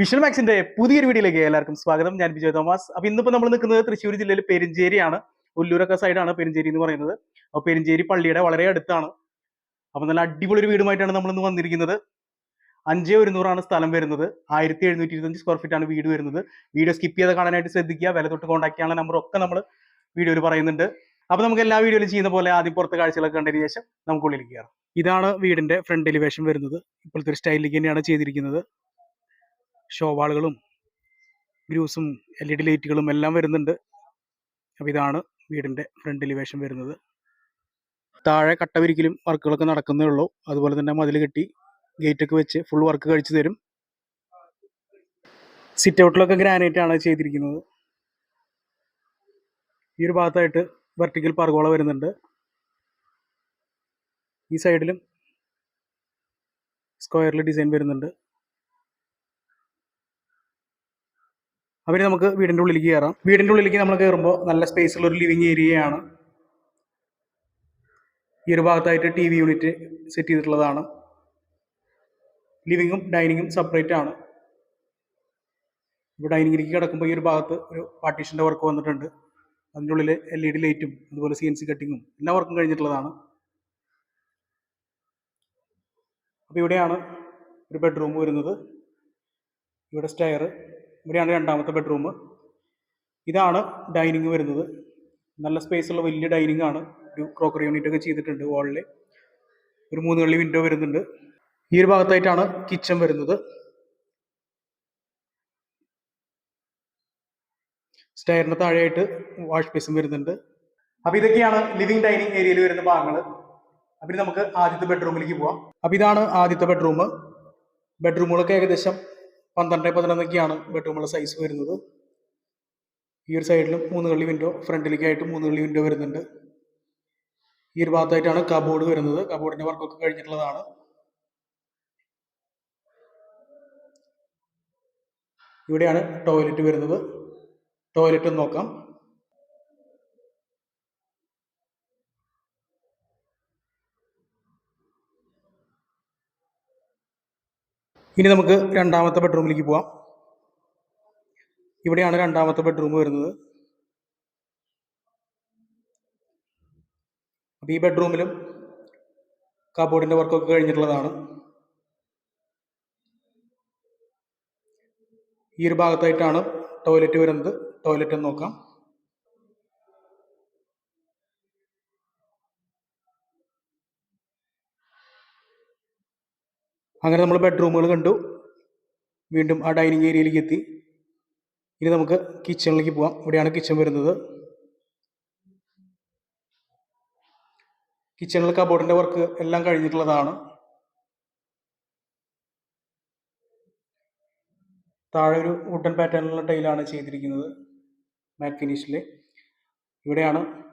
Visual മാക്സിന്റെ പുതിയൊരു വീഡിയോയിലേക്ക് എല്ലാവർക്കും സ്വാഗതം. ഞാൻ വിജയ് തോമസ്. അപ്പൊ ഇന്നിപ്പോ നമ്മൾ നിൽക്കുന്നത് തൃശ്ശൂർ ജില്ലയിൽ പെരിഞ്ചേരിയാണ്. ഉല്ലൂരൊക്കെ സൈഡാണ് പെരിഞ്ചേരി എന്ന് പറയുന്നത്. അപ്പൊ പെരിഞ്ചേരി പള്ളിയുടെ വളരെ അടുത്താണ്. അപ്പൊ നല്ല അടിപൊളി ഒരു വീടുമായിട്ടാണ് നമ്മൾ ഇന്ന് വന്നിരിക്കുന്നത്. അഞ്ചേ ഒരുന്നൂറാണ് സ്ഥലം വരുന്നത്. ആയിരത്തി എഴുന്നൂറ്റി ഇരുപത്തഞ്ച് സ്ക്വയർ ഫീറ്റ് ആണ് വീട് വരുന്നത്. വീഡിയോ സ്കിപ്പ് ചെയ്ത് കാണാനായിട്ട് ശ്രദ്ധിക്കുക. വില തൊട്ട് കോൺടാക്ട് ചെയ്യാനുള്ള നമ്പർ ഒക്കെ നമ്മൾ വീഡിയോയിൽ പറയുന്നുണ്ട്. അപ്പൊ നമുക്ക് എല്ലാ വീഡിയോയിലും ചെയ്യുന്ന പോലെ ആദ്യം പുറത്തെ കാഴ്ചകളൊക്കെ കണ്ടതിന് ശേഷം നമുക്ക് ഉള്ളിലേക്ക് കയറാം. ഇതാണ് വീടിന്റെ ഫ്രണ്ട് എലിവേഷൻ വരുന്നത്. ഇപ്പോഴത്തെ ഒരു സ്റ്റൈലിലേക്ക് തന്നെയാണ് ചെയ്തിരിക്കുന്നത്. ഷോവാളുകളും ഗ്രൂസും എൽ ഇ ഡി ലൈറ്റുകളും എല്ലാം വരുന്നുണ്ട്. അപ്പോൾ ഇതാണ് വീടിന്റെ ഫ്രണ്ട് എലിവേഷൻ വരുന്നത്. താഴെ കട്ടവിരിക്കലും വർക്കുകളൊക്കെ നടക്കുന്നേ ഉള്ളൂ. അതുപോലെ തന്നെ മതിൽ കെട്ടി ഗേറ്റ് ഒക്കെ വെച്ച് ഫുൾ വർക്ക് കഴിച്ചു തരും. സിറ്റ് ഔട്ടിലൊക്കെ ഗ്രാനൈറ്റ് ആണ് ചെയ്തിരിക്കുന്നത്. ഈ ഒരു ഭാഗത്തായിട്ട് വെർട്ടിക്കൽ പർഗോള വരുന്നുണ്ട്. ഈ സൈഡിലും സ്ക്വയറിൽ ഡിസൈൻ വരുന്നുണ്ട്. അവർ നമുക്ക് വീടിന്റെ ഉള്ളിലേക്ക് കയറാം വീടിന്റെ ഉള്ളിലേക്ക് നമ്മൾ കയറുമ്പോൾ നല്ല സ്പേസ് ഉള്ള ഒരു ലിവിങ് ഏരിയയാണ് ഈ ഒരു ഭാഗത്തായിട്ട് ടി വി യൂണിറ്റ് സെറ്റ് ചെയ്തിട്ടുള്ളതാണ്. ലിവിങ്ങും ഡൈനിങ്ങും സെപ്പറേറ്റ് ആണ്. ഇപ്പോൾ ഡൈനിങ്ങിലേക്ക് കിടക്കുമ്പോൾ ഈ ഒരു ഭാഗത്ത് ഒരു പാർട്ടീഷന്റെ വർക്ക് വന്നിട്ടുണ്ട്. അതിന്റെ ഉള്ളിൽ എൽ ഇ ഡി ലൈറ്റും അതുപോലെ സി എൻ സി കട്ടിങ്ങും എല്ലാ വർക്കും കഴിഞ്ഞിട്ടുള്ളതാണ്. അപ്പോൾ ഇവിടെയാണ് ഒരു ബെഡ്റൂം വരുന്നത്. ഇവിടെ സ്റ്റെയർ ഇവിടെയാണ് രണ്ടാമത്തെ ബെഡ്റൂം ഇതാണ് ഡൈനിങ് വരുന്നത്. നല്ല സ്പേസ് ഉള്ള വലിയ ഡൈനിങ് ആണ്. ഒരു ക്രോക്കറി യൂണിറ്റ് ഒക്കെ ചെയ്തിട്ടുണ്ട് വാളിൽ ഒരു മൂന്ന് കള്ളി വിൻഡോ വരുന്നുണ്ട്. ഈ ഒരു ഭാഗത്തായിട്ടാണ് കിച്ചൺ വരുന്നത്. സ്റ്റെയറിന് താഴെയായിട്ട് വാഷ് ബേസും വരുന്നുണ്ട്. അപ്പൊ ഇതൊക്കെയാണ് ലിവിംഗ് ഡൈനിങ് ഏരിയയിൽ വരുന്ന ഭാഗങ്ങൾ അപ്പൊ നമുക്ക് ആദ്യത്തെ ബെഡ്റൂമിലേക്ക് പോവാം. അപ്പൊ ഇതാണ് ആദ്യത്തെ ബെഡ്റൂം ബെഡ്റൂമുകളൊക്കെ ഏകദേശം പന്ത്രണ്ട് പതിനൊന്നൊക്കെയാണ് ബെഡ്റൂമുള്ള സൈസ് വരുന്നത്. ഈ ഒരു സൈഡിലും മൂന്ന് കള്ളി വിൻഡോ ഫ്രണ്ടിലേക്കായിട്ട് മൂന്ന് കള്ളി വിൻഡോ വരുന്നുണ്ട്. ഈ ഒരു ഭാഗത്തായിട്ടാണ് കബോർഡ് വരുന്നത്. കബോർഡിന്റെ വർക്കൊക്കെ കഴിഞ്ഞിട്ടുള്ളതാണ്. ഇവിടെയാണ് ടോയ്ലറ്റ് വരുന്നത്. ടോയ്ലറ്റ് നോക്കാം. ഇനി നമുക്ക് രണ്ടാമത്തെ ബെഡ്റൂമിലേക്ക് പോവാം. ഇവിടെയാണ് രണ്ടാമത്തെ ബെഡ്റൂം വരുന്നത്. അപ്പോൾ ഈ ബെഡ്റൂമിലും കബോർഡിന്റെ വർക്കൊക്കെ കഴിഞ്ഞിട്ടുള്ളതാണ്. ഈ ഒരു ഭാഗത്തായിട്ടാണ് ടോയ്ലറ്റ് വരുന്നത്. ടോയ്ലറ്റ് നോക്കാം. അങ്ങനെ നമ്മൾ ബെഡ്റൂമുകൾ കണ്ടു. വീണ്ടും ആ ഡൈനിങ് ഏരിയയിലേക്ക് എത്തി. ഇനി നമുക്ക് കിച്ചണിലേക്ക് പോവാം. ഇവിടെയാണ് കിച്ചൺ വരുന്നത്. കിച്ചണിൽ കബോർഡിന്റെ വർക്ക് എല്ലാം കഴിഞ്ഞിട്ടുള്ളതാണ്. താഴെ ഒരു വുഡൻ പാറ്റേണിലുള്ള ടൈലാണ് ചെയ്തിരിക്കുന്നത്. മാറ്റ് ഇവിടെയാണ്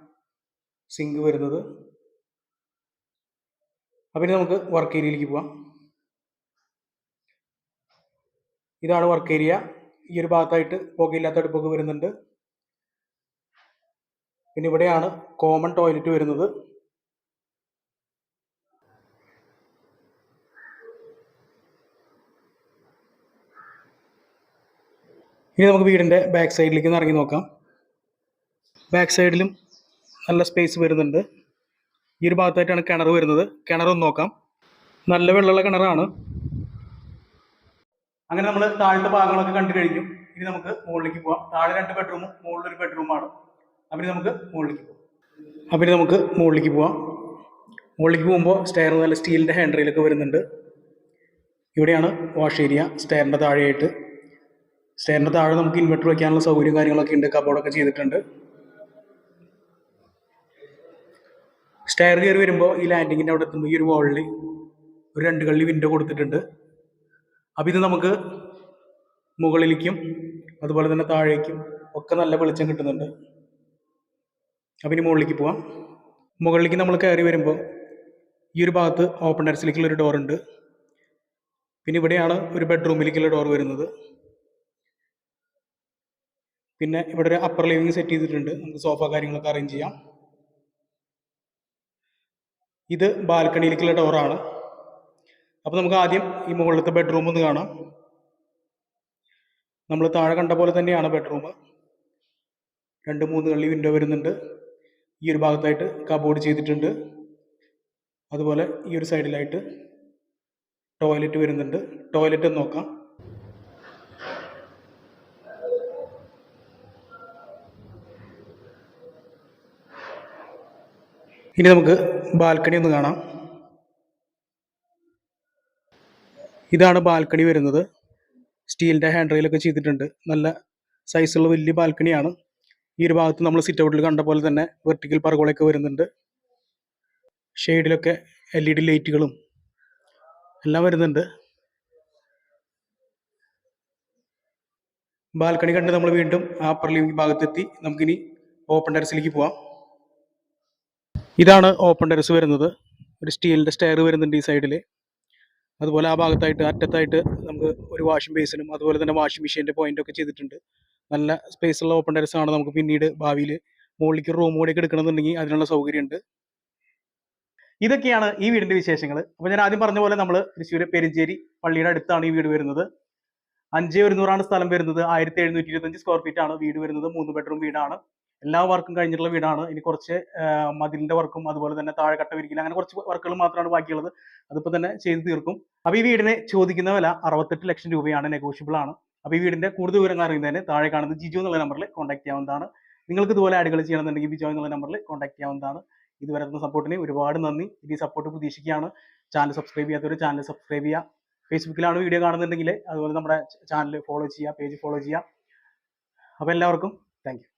സിങ്ക് വരുന്നത്. അപ്പം ഇനി നമുക്ക് വർക്ക് ഏരിയയിലേക്ക് പോവാം. ഇതാണ് വർക്ക് ഏരിയ ഈ ഒരു ഭാഗത്തായിട്ട് പുകയില്ലാത്ത അടുപ്പൊക്കെ വരുന്നുണ്ട്. പിന്നെ ഇവിടെയാണ് കോമൺ ടോയ്ലറ്റ് വരുന്നത്. ഇനി നമുക്ക് വീടിന്റെ ബാക്ക് സൈഡിലേക്ക് ഒന്ന് ഇറങ്ങി നോക്കാം. ബാക്ക് സൈഡിലും നല്ല സ്പേസ് വരുന്നുണ്ട്. ഈ ഒരു ഭാഗത്തായിട്ടാണ് കിണർ വരുന്നത്. കിണറൊന്ന് നോക്കാം. നല്ല വെള്ളമുള്ള കിണറാണ്. അങ്ങനെ നമ്മൾ താഴത്തെ ഭാഗങ്ങളൊക്കെ കണ്ടു കഴിഞ്ഞു. ഇനി നമുക്ക് മുകളിലേക്ക് പോവാം. താഴെ രണ്ട് ബെഡ്റൂമും മുകളിൽ ഒരു ബെഡ്റൂമാണ് അപ്പം നമുക്ക് മുകളിലേക്ക് പോവാം. അപ്പം നമുക്ക് മുകളിലേക്ക് പോവാം. മുകളിലേക്ക് പോകുമ്പോൾ സ്റ്റെയർ നല്ല സ്റ്റീലിന്റെ ഹാൻഡ് റെയിലൊക്കെ വരുന്നുണ്ട്. ഇവിടെയാണ് വാഷ് ഏരിയ സ്റ്റെയറിന്റെ താഴെയായിട്ട്. സ്റ്റെയറിന്റെ താഴെ നമുക്ക് ഇൻവെർട്ടർ വയ്ക്കാനുള്ള സൗകര്യം കാര്യങ്ങളൊക്കെ ഉണ്ട്. കബോർഡൊക്കെ ചെയ്തിട്ടുണ്ട്. സ്റ്റെയർ കയറി വരുമ്പോൾ ഈ ലാൻഡിങ്ങിന്റെ അവിടെ എത്തുമ്പോൾ ഈ ഒരു വാളിൽ ഒരു രണ്ട് കള്ളി വിൻഡോ കൊടുത്തിട്ടുണ്ട്. അപ്പം ഇത് നമുക്ക് മുകളിലേക്കും അതുപോലെ തന്നെ താഴേക്കും ഒക്കെ നല്ല വെളിച്ചം കിട്ടുന്നുണ്ട്. അപ്പം ഇനി മുകളിലേക്ക് പോവാം. മുകളിലേക്ക് നമ്മൾ കയറി വരുമ്പോൾ ഈ ഒരു ഭാഗത്ത് ഓപ്പൺ ടെറസിലേക്കുള്ള ഒരു ഡോർ ഉണ്ട്. പിന്നെ ഇവിടെയാണ് ഒരു ബെഡ്റൂമിലേക്കുള്ള ഡോർ വരുന്നത്. പിന്നെ ഇവിടെ ഒരു അപ്പർ ലിവിങ് സെറ്റ് ചെയ്തിട്ടുണ്ട്. നമുക്ക് സോഫ കാര്യങ്ങളൊക്കെ അറേഞ്ച് ചെയ്യാം. ഇത് ബാൽക്കണിയിലേക്കുള്ള ഡോറാണ് അപ്പോൾ നമുക്ക് ആദ്യം ഈ മുകളിലത്തെ ബെഡ്റൂം ഒന്ന് കാണാം. നമ്മൾ താഴെ കണ്ട പോലെ തന്നെയാണ് ബെഡ്റൂം രണ്ട് മൂന്ന് കള്ളി വിൻഡോ വരുന്നുണ്ട്. ഈ ഒരു ഭാഗത്തായിട്ട് കബോർഡ് ചെയ്തിട്ടുണ്ട്. അതുപോലെ ഈ ഒരു സൈഡിലായിട്ട് ടോയ്ലറ്റ് വരുന്നുണ്ട്. ടോയ്ലറ്റ് നോക്കാം. ഇനി നമുക്ക് ബാൽക്കണി ഒന്ന് കാണാം. ഇതാണ് ബാൽക്കണി വരുന്നത്. സ്റ്റീലിന്റെ ഹാൻഡ് റെയിലൊക്കെ ചെയ്തിട്ടുണ്ട്. നല്ല സൈസുള്ള വലിയ ബാൽക്കണിയാണ്. ഈ ഒരു ഭാഗത്ത് നമ്മൾ സിറ്റ് ഔട്ടിൽ കണ്ട പോലെ തന്നെ വെർട്ടിക്കൽ പറകോളൊക്കെ വരുന്നുണ്ട്. ഷെയ്ഡിലൊക്കെ എൽ ഇ ഡി ലൈറ്റുകളും എല്ലാം വരുന്നുണ്ട്. ബാൽക്കണി കണ്ട് നമ്മൾ വീണ്ടും ആ അപ്പർ ലിവിംഗ് ഭാഗത്തെത്തി. നമുക്കിനി ഓപ്പൺ ടെറസിലേക്ക് പോവാം. ഇതാണ് ഓപ്പൺ ടെറസ് വരുന്നത്. ഒരു സ്റ്റീലിന്റെ സ്റ്റെയർ വരുന്നുണ്ട് ഈ സൈഡിൽ അതുപോലെ ആ ഭാഗത്തായിട്ട് അറ്റത്തായിട്ട് നമുക്ക് ഒരു വാഷിംഗ് ബേസിനും അതുപോലെ തന്നെ വാഷിംഗ് മെഷീന്റെ പോയിന്റ് ഒക്കെ ചെയ്തിട്ടുണ്ട്. നല്ല സ്പേസുള്ള ഓപ്പൺ ടെറസ് ആണ് നമുക്ക് പിന്നീട് ഭാവിയിൽ മുകളിലേക്ക് റൂം കൂടിയൊക്കെ എടുക്കണമെന്നുണ്ടെങ്കിൽ അതിനുള്ള സൗകര്യമുണ്ട്. ഇതൊക്കെയാണ് ഈ വീടിന്റെ വിശേഷങ്ങൾ അപ്പോൾ ഞാൻ ആദ്യം പറഞ്ഞ പോലെ നമ്മൾ തൃശ്ശൂർ പെരിഞ്ചേരി പള്ളിയുടെ അടുത്താണ് ഈ വീട് വരുന്നത്. അഞ്ച് ഒരുന്നൂറാണ് സ്ഥലം വരുന്നത്. ആയിരത്തി എഴുന്നൂറ്റി ഇരുപത്തഞ്ച് സ്ക്വയർ ഫീറ്റ് ആണ് വീട് വരുന്നത്. മൂന്ന് ബെഡ്റൂം വീടാണ്. എല്ലാ വർക്കും കഴിഞ്ഞിട്ടുള്ള വീടാണ്. ഇനി കുറച്ച് മതിലിന്റെ വർക്കും അതുപോലെ തന്നെ താഴെക്കട്ട വിരിക്കില്ല അങ്ങനെ കുറച്ച് വർക്കുകൾ മാത്രമാണ് ബാക്കിയുള്ളത്. അതിപ്പോൾ തന്നെ ചെയ്ത് തീർക്കും. അപ്പോൾ ഈ വീടിന് ചോദിക്കുന്ന വില അറുപത്തെട്ട് ലക്ഷം രൂപയാണ് നെഗോഷ്യബിൾ ആണ്. അപ്പോൾ ഈ വീടിന്റെ കൂടുതൽ വിവരങ്ങൾ അറിയുന്നതിന് താഴെ കാണുന്ന ജിജു എന്നുള്ള നമ്പറിൽ കോൺടാക്ട് ചെയ്യാവുന്നതാണ്. നിങ്ങൾക്ക് ഇതുപോലെ ആഡുകൾ ചെയ്യണമെന്നുണ്ടെങ്കിൽ ബിജോ എന്നുള്ള നമ്പറിൽ കോൺടാക്ട് ചെയ്യാവുന്നതാണ്. ഇതുവരെ തന്ന സപ്പോർട്ടിന് ഒരുപാട് നന്ദി. ഇനി സപ്പോർട്ട് പ്രതീക്ഷിക്കുകയാണ്. ചാനൽ സബ്സ്ക്രൈബ് ചെയ്യാത്തവർ ചാനൽ സബ്സ്ക്രൈബ് ചെയ്യുക. ഫേസ്ബുക്കിലാണ് വീഡിയോ കാണുന്നുണ്ടെങ്കിൽ അതുപോലെ നമ്മുടെ ചാനൽ ഫോളോ ചെയ്യുക പേജ് ഫോളോ ചെയ്യുക. അപ്പോൾ എല്ലാവർക്കും താങ്ക്